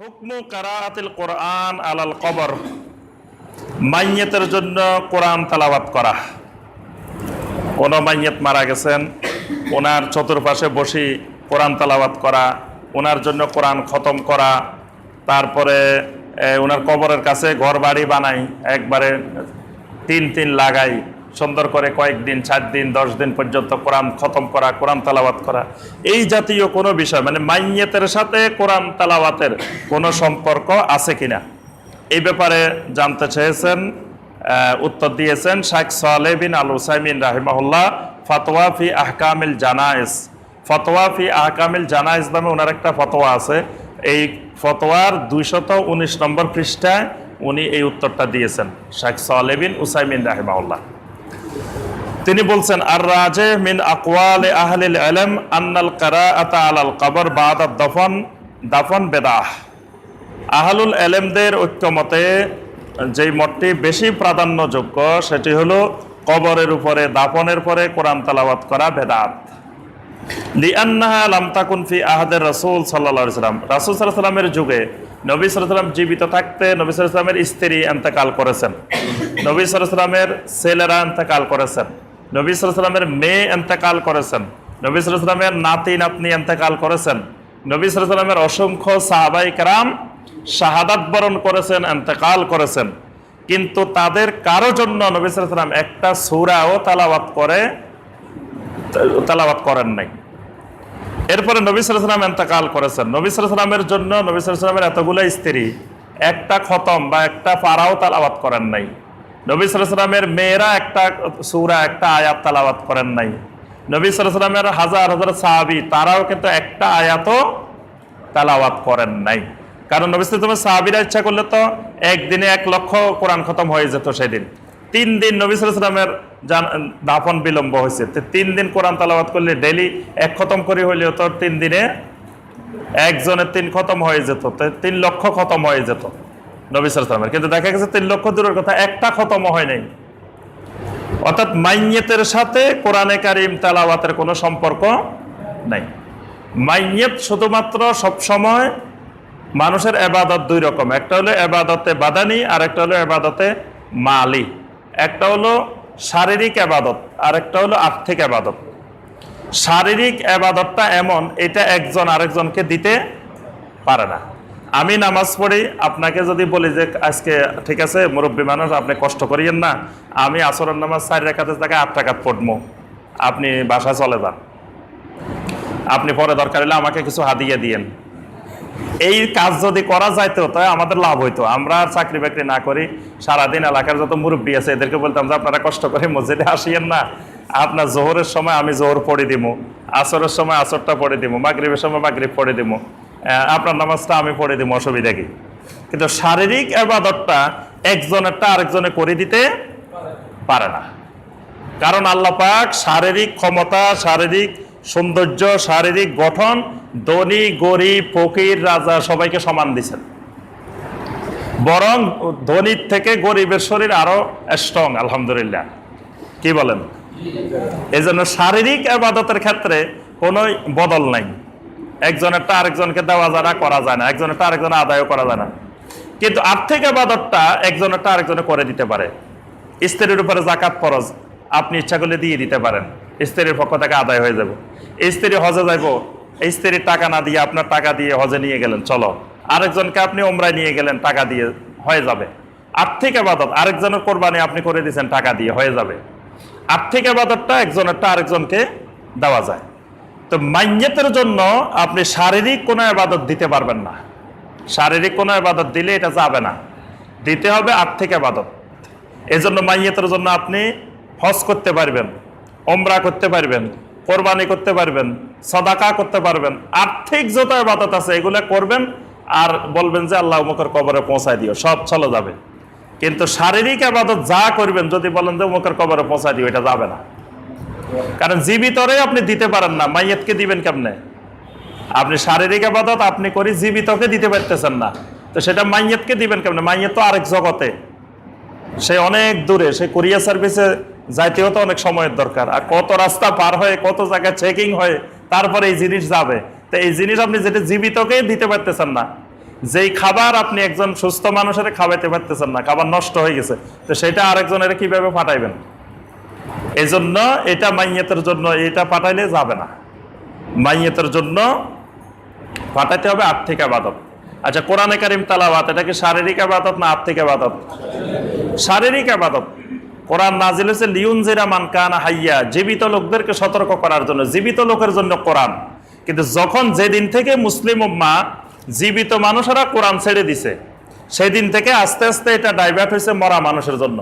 হুকমু কারাআতিল কোরআন আলাল কবর। মাইয়েতের জন্য কোরআন তালাবাত করা। কোনো মাইয়েত মারা গেছেন, ওনার চতুর্পাশে বসি কোরআন তালাবাত করা, ওনার জন্য কোরআন খতম করা, তারপরে ওনার কবরের কাছে ঘর বাড়ি বানাই, একবারে তিন তিন লাগাই সুন্দর করে কয়েকদিন চার দিন দশ দিন পর্যন্ত কোরআন খতম করা, কোরআন তালাবাত করা। এই জাতীয় কোনো বিষয় মানে মাইয়েতের সাথে কোরআন তালাবাতের কোনো সম্পর্ক আছে কিনা? এই ব্যাপারে জানতে চেয়েছেন উত্তর দিয়েছেন শাইখ সালে বিন আল হুসাইমিন রাহিমাহুল্লাহ, ফতোয়া ফি আহকামিল জানায়েস ফতোয়া ফি আহকামিল জানায়েস নামে ওনার একটা ফতোয়া আছে। এই ফতোয়ার দুইশত উনিশ নম্বর পৃষ্ঠায় উনি এই উত্তরটা দিয়েছেন, শাইখ সালে বিন উসাইমিন রাহিমাহুল্লাহ। তিনি বলছেন আর রাজে মিন আকওয়াল আহলিল ইলম আন্নাল কারাআতা আলাল কবর বাদ দফন দাফন বেদাহ। আহলুল এলেমদের ঐক্যমতে যেই মতটি বেশি প্রাধান্যযোগ্য, সেটি হলো কবরের উপরে, দাফনের পরে কোরআন তালাবাত করা বেদাত। লিআন্নাহা লাম তাকুন ফি আহাদের রাসূল আলাইহি সাল্লাম রাসূল আলাইহি সাল্লামের যুগে নবী সাল্লাম জীবিত থাকতে নবী সাল্লামের স্ত্রী ইন্তেকাল করেছেন। নবী সাল্লামের ছেলেরা ইন্তেকাল করেছেন। নবী সালামের মেয়ে এন্তেকাল করেছেন। নবী সালামের নাতি, নাতনি এন্তেকাল করেছেন। নবী সালামের অসংখ্য সাহাবাই কারাম শাহাদাত বরণ করেছেন, এন্তেকাল করেছেন। কিন্তু তাদের কারও জন্য নবী সালাম একটা সুরাও তালাবাত করে তালাবাত করেন নাই। এরপরে নবী সালাম এন্তেকাল করেছেন। নবী সালামের জন্য নবী সালামের এতগুলো স্ত্রী, একটা খতম বা একটা পাড়াও তালাবাত করেন নাই। নবী সালামের মেয়েরা একটা সুরা, একটা আয়াত তালাবাত করেন নাই। নবী সালামের হাজার হাজার সাহাবি, তারাও কিন্তু একটা আয়াতও তালাওয়াত করেন নাই। কারণ নবী সালামের সাহাবিরা ইচ্ছা করলে তো একদিনে এক লক্ষ কোরআন খতম হয়ে যেত সেদিন। তিন দিন নবী সালামের দাফন বিলম্ব হয়েছে। তিন দিন কোরআন তালাবাত করলে ডেলি এক খতম করে হইলেও তো তিন দিনে একজনের তিন খতম হয়ে যেত তিন লক্ষ খতম হয়ে যেত। নবী সালামের কিন্তু দেখা গেছে তিন লক্ষ দূরের কথা, একটা খতম হয় নাই। অর্থাৎ মাইয়েতের সাথে কোরআনে কারিম তালাওয়াতের কোনো সম্পর্ক নাই। মাইয়েত শুধুমাত্র সবসময় মানুষের এবাদত দুই রকম, একটা হলো এবাদতে বাদানি, আর একটা হলো এবাদতে মালি। একটা হলো শারীরিক আবাদত আর একটা হলো আর্থিক আবাদত শারীরিক আবাদতটা এমন, এটা একজন আরেকজনকে দিতে পারে না। আমি নামাজ পড়ি, আপনাকে যদি বলি যে আজকে ঠিক আছে, মুরব্বী মানুষ, আপনি কষ্ট করিয়েন না। আমি আসরের নামাজ চার রেখাতে থাকে আট টাকাত পড়ব আপনি বাসায় চলে যান। আপনি পরে দরকার হলে আমাকে কিছু হাদিয়ে দিয়েন। এই কাজ যদি করা যাইতো তাই আমাদের লাভ হইতো। আমরা আর চাকরি বাকরি না করি। সারাদিন এলাকার যত মুরব্বী আছে, এদেরকে বলতাম যে, আপনারা কষ্ট করে মসজিদে আসিয়েন না। আপনার জোহরের সময় আমি জোহর পড়ে দিব আসরের সময় আসরটা পড়ে দিব মাগরিবের সময় মাগরিব পড়ে দিব আপনার নামাজটা আমি পড়ে দিব, অসুবিধা কি? কিন্তু শারীরিক আবাদতটা একজনেরটা আরেকজনে করে দিতে পারে না। কারণ আল্লাহ পাক শারীরিক ক্ষমতা, শারীরিক সৌন্দর্য, শারীরিক গঠন, ধনী, গরিব, ফকির, রাজা সবাইকে সমান দিছেন। বরং ধনীর থেকে গরিবের শরীর আরও স্ট্রং আলহামদুলিল্লাহ। কি বলেন? এই জন্য শারীরিক আবাদতের ক্ষেত্রে কোনো বদল নাই। একজনেরটা আরেকজনকে দেওয়া যায় না, করা যায় না। একজনেরটা আরেকজন আদায়ও করা যায় না। কিন্তু আর্থিক আবাদতটা একজনেরটা আরেকজনে করে দিতে পারে। স্ত্রীর উপরে জাকাত ফরজ, আপনি ইচ্ছা করলে দিয়ে দিতে পারেন। স্ত্রীর পক্ষ থেকে আদায় হয়ে যাবে। স্ত্রী হজে যাইব স্ত্রীর টাকা না দিয়ে আপনার টাকা দিয়ে হজে নিয়ে গেলেন, চলো। আরেকজনকে আপনি ওমরায় নিয়ে গেলেন, টাকা দিয়ে হয়ে যাবে। আর্থিক আবাদত, আরেকজনের কোরবানি আপনি করে দিয়েছেন, টাকা দিয়ে হয়ে যাবে। আর্থিক আবাদতটা একজনেরটা আরেকজনকে দেওয়া যায়। তো মাইয়েতের জন্য আপনি শারীরিক কোনো আবাদত দিতে পারবেন না। শারীরিক কোনো আবাদত দিলে এটা যাবে না। দিতে হবে আর্থিক আবাদত এই জন্য মাইয়েতের জন্য আপনি হজ করতে পারবেন ওমরা করতে পারবেন, কোরবানি করতে পারবেন, সদাকা করতে পারবেন, আর্থিক যত আবাদত আছে এগুলো করবেন আর বলবেন যে আল্লাহ মুখের কবরে পৌঁছায় দিও, সব চলে যাবে। কিন্তু শারীরিক আবাদত যা করবেন, যদি বলেন যে মুখের কবরে পৌঁছায় দিও, এটা যাবে না। কারণ জীবিতরে আপনি দিতে পারেন না, মাইয়াতকে দিবেন কেমনে? আপনি শারীরিক আবাদত আপনি করি জীবিতকে দিতে পারতেছেন না। তো সেটা মাইয়াতকে দিবেন কেমনে? মাইয়াত তো আরেক জগতে। সে অনেক দূরে, সে কুরিয়ার সার্ভিসে যাইতেও তো অনেক সময়ের দরকার। আর কত রাস্তা পার হয়ে, কত জায়গায় চেকিং হয়ে, তারপরে এই জিনিস যাবে। তো এই জিনিস আপনি যেটা জীবিতকে দিতে পারতেছেন না, যেই খাবার আপনি একজন সুস্থ মানুষের খাওয়াইতে পারতেছেন না, খাবার নষ্ট হয়ে গেছে। তো সেটা আরেকজনের কীভাবে পাঠাইবেন এই জন্য এটা মাইয়েতের জন্য এটা পাঠাইলে যাবে না। মাইয়েতের জন্য পাঠাইতে হবে আর্থিক আবাদত। আচ্ছা কোরআনে কারিম তালাবাত এটা কি শারীরিক আবাদত না আর্থিক আবাদত? শারীরিক আবাদত। কোরআন নাজিল হয়েছে লিউন জিরা মান কানা হাইয়া, জীবিত লোকদেরকে সতর্ক করার জন্য, জীবিত লোকের জন্য কোরআন। কিন্তু যখন যেদিন থেকে মুসলিম উম্মা জীবিত মানুষেরা কোরআন ছেড়ে দিছে, সেদিন থেকে আস্তে আস্তে এটা ডাইভার্ট হয়েছে মরা মানুষের জন্য।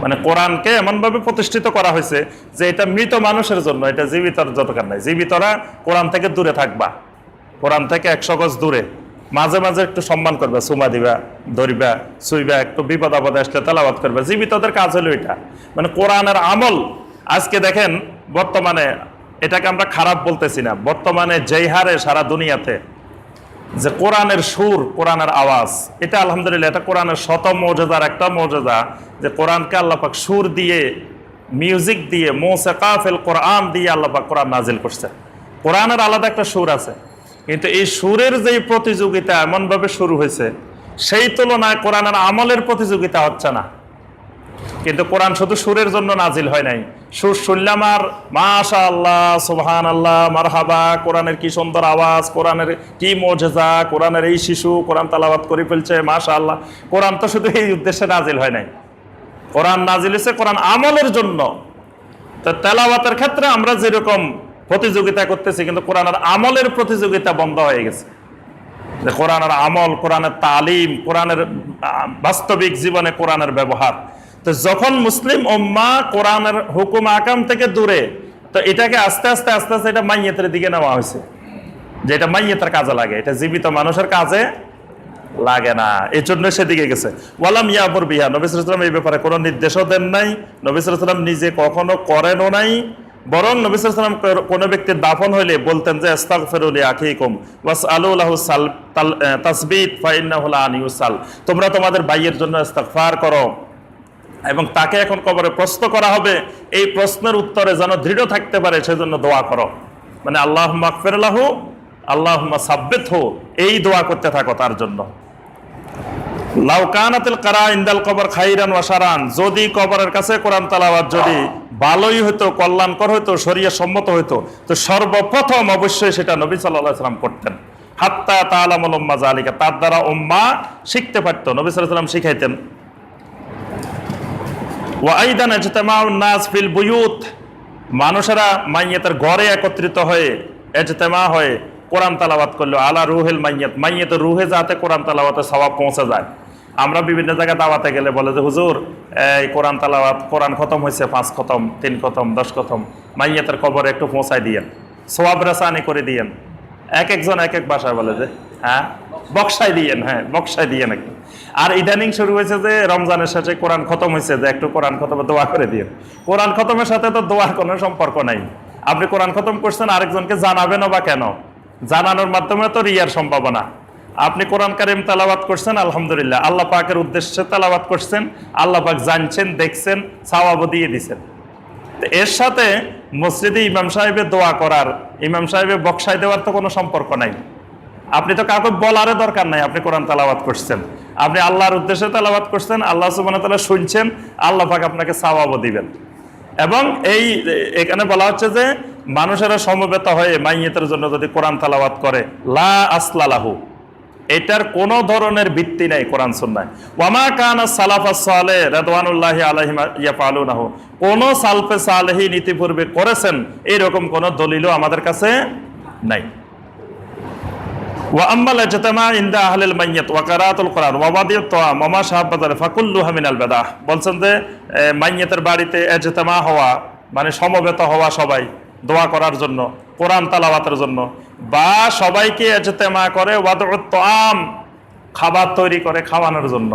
মানে কোরআনকে এমনভাবে প্রতিষ্ঠিত করা হয়েছে যে এটা মৃত মানুষের জন্য, এটা জীবিতর দরকার নাই। জীবিতরা কোরআন থেকে দূরে থাকবা। কোরআন থেকে একশো গজ দূরে। মাঝে মাঝে একটু সম্মান করবে, সুমা দিবা, ধরিবা সুইবা একটু বিপদ আপদে আসলে তেলাবাদ করবে। জীবিতদের কাজ হলো এটা। মানে কোরআনের আমল, আজকে দেখেন বর্তমানে এটাকে আমরা খারাপ বলতেছি না। বর্তমানে যেই হারে সারা দুনিয়াতে যে কোরআনের সুর, কোরআনের আওয়াজ, এটা আলহামদুলিল্লাহ, এটা কোরআনের শত মর্যাদার একটা মর্যাদা যে কোরআনকে আল্লাপাক সুর দিয়ে মিউজিক দিয়ে, মোসেকাফেল কোরআন দিয়ে আল্লাপাক কোরআন নাজিল করছে। কোরআনের আলাদা একটা সুর আছে। কিন্তু এই সুরের যে প্রতিযোগিতা এমনভাবে শুরু হয়েছে, সেই তুলনায় কোরআনের আমলের প্রতিযোগিতা হচ্ছে না। কিন্তু কোরআন শুধু সুরের জন্য নাজিল হয় নাই। সুর শুনলাম আর মাশা আল্লাহ সুবহান আল্লাহ মারহাবা, কোরআনের কি সুন্দর আওয়াজ, কোরআনের কি মজেজা, কোরআনের এই শিশু, কোরআন তালাবাত করে ফেলছে মাশা আল্লাহ কোরআন তো শুধু এই উদ্দেশ্যে নাজিল হয় নাই। কোরআন নাজিল হয়েছে কোরআন আমলের জন্য। তো তেলাওয়াতের ক্ষেত্রে আমরা যেরকম প্রতিযোগিতা করতেছি, কিন্তু কোরআনের আমলের প্রতিযোগিতা বন্ধ হয়ে গেছে। যে কোরআনের আমল, কোরআনের তালিম, কোরআনের বাস্তবিক জীবনে কোরআনের ব্যবহার। তো যখন মুসলিম উম্মা কোরআনের হুকুম আকাম থেকে দূরে তো এটাকে আস্তে আস্তে আস্তে আস্তে এটা মাইয়েতের দিকে নেওয়া হয়েছে। যে এটা মাইয়েতের কাজে লাগে এটা জীবিত মানুষের কাজে লাগে না। এই জন্য সেদিকে গেছে। ওয়ালাম ইয়াবুর বিহা। নবিসাম এই ব্যাপারে কোনো নির্দেশও দেন নাই। নবিসাম নিজে কখনো করেনও নাই। বরং নবিসাম কোনো ব্যক্তির দাফন হইলে বলতেন যে আস্তাক ফেরুলি আখিকুম ওয়াস আলুল্লাহ সাল আহ, তাসবিত ফাইন্নাহুল আনিউসাল তোমরা তোমাদের ভাইয়ের জন্য ইস্তাগফার করো। এবং তাকে এখন কবরে প্রশ্ন করা হবে, এই প্রশ্নের উত্তরে যেন দৃঢ় থাকতে পারে, সেজন্য দোয়া করো। মানে আল্লাহ মাকফেরাহু আল্লাহ সাব্বেত হো, এই দোয়া করতে থাকো তার জন্য। লাউকানাতিল কারা ইন্দাল কবর খাইরান ওয়াসারান যদি কবরের কাছে কোরআন তালাবাদ যদি ভালোই হতো কল্যাণকর হতো শরীয় সম্মত হতো তো সর্বপ্রথম অবশ্যই সেটা নবী সাল্লাহ সাল্লাম করতেন। হাত্তা তালামুল উম্মা জালিকা তার দ্বারা উম্মা শিখতে পারতো, নবী সাল্লাহ সাল্লাম শিখাইতেন। ওয়াইদান নাস ফিল বুয়ুত। মানুষেরা মাইয়াতের ঘরে একত্রিত হয়ে এজতেমা হয়ে কোরআন তালাবাত করল। আলা রুহেল মাইয়াত মাইয়াতের রুহে যাতে কোরআন তালাবাতে সবাব পৌঁছে যায়। আমরা বিভিন্ন জায়গায় দাওয়াতে গেলে বলে যে, হুজুর, এই কোরআন তালাবাত কোরআন খতম হয়েছে, পাঁচ খতম, তিন খতম, দশ খতম। মাইয়াতের কবরে একটু পৌঁছায় দিয়েন। সোয়াব রেসানি করে দিয়েন। এক একজন এক এক বাসায় বলে যে হ্যাঁ বক্সায় দিয়েন হ্যাঁ বক্সায় দিয়েন একটু। আর ইদানিং শুরু হয়েছে যে রমজানের সাথে কোরআন খতম হয়েছে, যে একটু কোরআন খতমে দোয়া করে দিয়েন কোরআন খতমের সাথে তো দোয়ার কোনো সম্পর্ক নাই। আপনি কোরআন খতম করছেন, আরেকজনকে জানাবেনও বা কেন? জানানোর মাধ্যমে তো রিয়ার সম্ভাবনা। আপনি কোরআন কারিম তালাবাত করছেন, আলহামদুলিল্লাহ। আল্লাহ পাকের উদ্দেশ্যে তালাবাত করছেন, আল্লাহ পাক জানছেন, দেখছেন, সাওয়াবও দিয়ে দিছেন। এর সাথে মসজিদে ইমাম সাহেবের দোয়া করার, ইমাম সাহেবের বক্সাই দেওয়ার তো কোনো সম্পর্ক নাই। আপনি তো কাউকে বলারও দরকার নাই, আপনি কোরআন তালাবাত করছেন। আপনি আল্লাহর উদ্দেশ্যে তালাবাত করছেন, আল্লাহ সুবান তালা শুনছেন, আল্লাহ পাক আপনাকে সাওয়াবও দিবেন। এবং এই, এখানে বলা হচ্ছে যে, মানুষেরা সমবেত হয়ে মাইয়েতের জন্য যদি কোরআন তালাবাত করে, লা আসলালাহু এটার কোনো ধরনের ভিত্তি নাই কোরআন সুন্নায়। ওয়ামা কানা সালাফা সালে রেদওয়ানুল্লাহ ইয়াফালুনাহু কোন সালফে সালেহি নীতিপূর্বে করেছেন, এরকম কোন দলিলও আমাদের কাছে নাই। ওয়া আম্মাল ইজতামা ইনদা আহলিল মাইয়াত ওয়া কিরাআতুল কোরআন ওয়া বাদিউত তাআম ওয়া ফাকুল্লুহা মিনাল বিদআহ বলছেন যে মাইয়াতের বাড়িতে ইজতামা হওয়া মানে সমবেত হওয়া সবাই দোয়া করার জন্য, কোরআন তালাওয়াতের জন্য, বা সবাইকে ইজতেমা করে ওয়াদউত তাআম খাবার তৈরি করে খাওয়ানোর জন্য।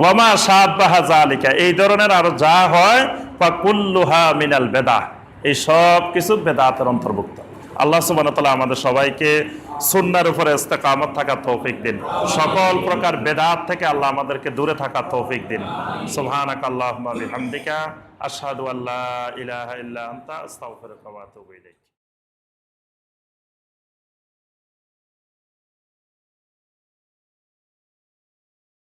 ওয়ামা সাব্বাহা জালিকা এই ধরনের আরও যা হয়, ফাকুল্লুহা মিনাল বেদা এই সব কিছু বেদাতের অন্তর্ভুক্ত। আল্লাহ সুবান তালা আমাদের সবাইকে সুন্নার উপরে ইস্তেকামত থাকা তৌফিক দিন। সকল প্রকার বেদাত থেকে আল্লাহ আমাদেরকে দূরে থাকা তৌফিক দিন। সুবহানাক আল্লাহুম্মা বিহামদিকা, আশহাদু আল্লা ইলাহা